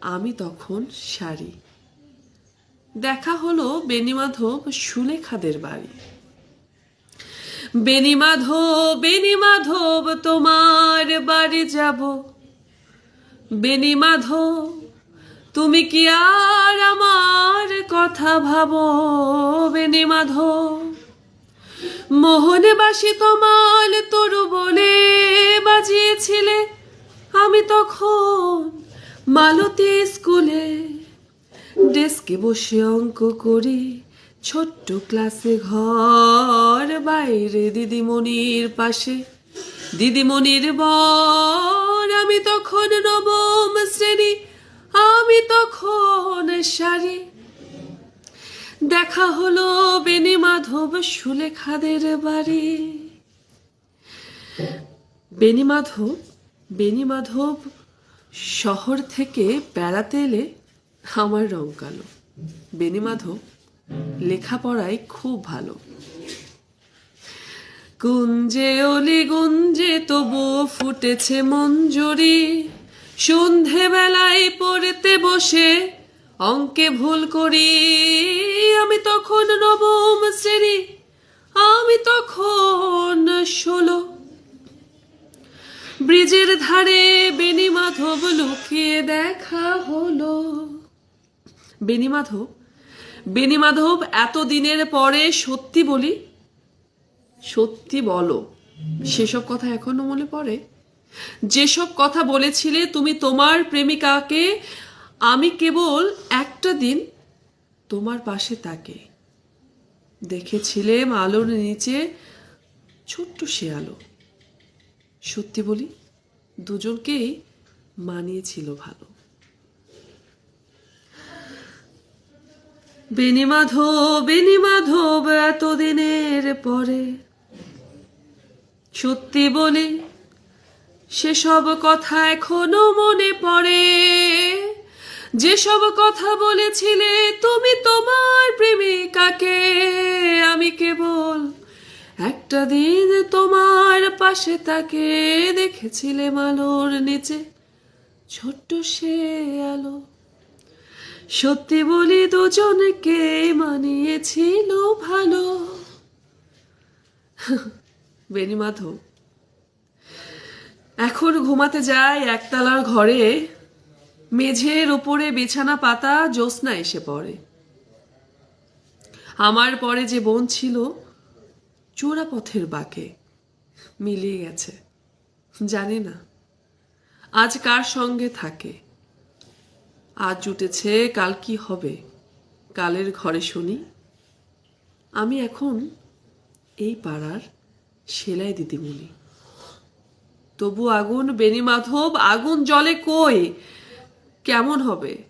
আমি তখন শাড়ি। দেখা হলো বেনিমাধব সুলেখাদের বাড়ি। বেনিমাধব বেনিমাধব, তোমার বাড়ি যাব। বেনিমাধব, তুমি কি আর আমার কথা ভাবো? বেনিমাধব, মোহনবাসী তোমার তরু বলে বাজিয়েছিলে। আমি তখন মালতী স্কুলে ডেস্কে বসে অঙ্ক করি। ছোট্ট ক্লাসে ঘর বাইরে দিদিমণির পাশে। দিদিমণির বর, আমি তখন নবম শ্রেণি, আমি তখন সারি। দেখা হলো বেনি মাধব সুলেখাদের বাড়ি। বেনি মাধব বেনি মাধব শহর থেকে বেড়াতে এলে আমার রং কালো। বেনি মাধব, লেখাপড়ায় খুব ভালো। কুঞ্জে অলি গুঞ্জে তবু ফুটেছে মঞ্জুরি। সন্ধে বেলায় পড়তে বসে অঙ্কে ভুল করি। আমি তখন নবম শ্রেণি, আমি তখন ষোলো। ব্রিজের ধারে মাধব লুকিয়ে দেখা হলো। বেনি মাধব বেনি মাধব এতদিনের পরে সত্যি বলি, সত্যি বলো, সেসব কথা এখনও মনে পড়ে? যেসব কথা বলেছিলে তুমি তোমার প্রেমিকাকে, আমি কেবল একটা দিন তোমার পাশে তাকে দেখেছিলেম আলোর নিচে ছোট্ট আলো সত্যি বলি, দুজনকেই মানিয়েছিল ভালো। বেনিমাধব বেনিমাধব এতদিনের পরে সত্যি বলি, সেসব কথা এখনও মনে পড়ে। যেসব কথা বলেছিলে তুমি তোমার প্রেমিকাকে, আমি কেবল একটা দিন তোমার পাশে তাকে দেখেছিলে মালোর নিচে। ছোট্ট সে আলো। সত্যি বলি দুজনকে মানিয়েছিল ভালো। বেনি মাধব এখন ঘুমাতে যায় একতলার ঘরে। মেঝের উপরে বিছানা পাতা জ্যোৎস্না এসে পড়ে। আমার পরে যে বোন ছিল চোরা পথের বাঁকে মিলিয়ে গেছে। জানি না। আজ কার সঙ্গে থাকে? আজ জুটেছে কাল কি হবে? কালের ঘরে শুনি। আমি এখন এই পাড়ার সেলাই দিদিমণি। তবু আগুন বেনি মাধব, আগুন জলে কই? কেমন হবে?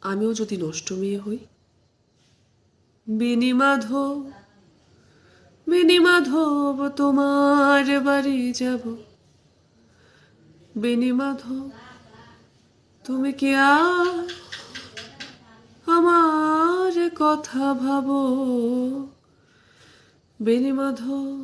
আমিও যদি নষ্ট মেয়ে হই? বেনি মাধব বেনি মাধব, তোমার বাড়ি যাব। বেনি তুমি কি আমার কথা ভাবো? বেনি মাধব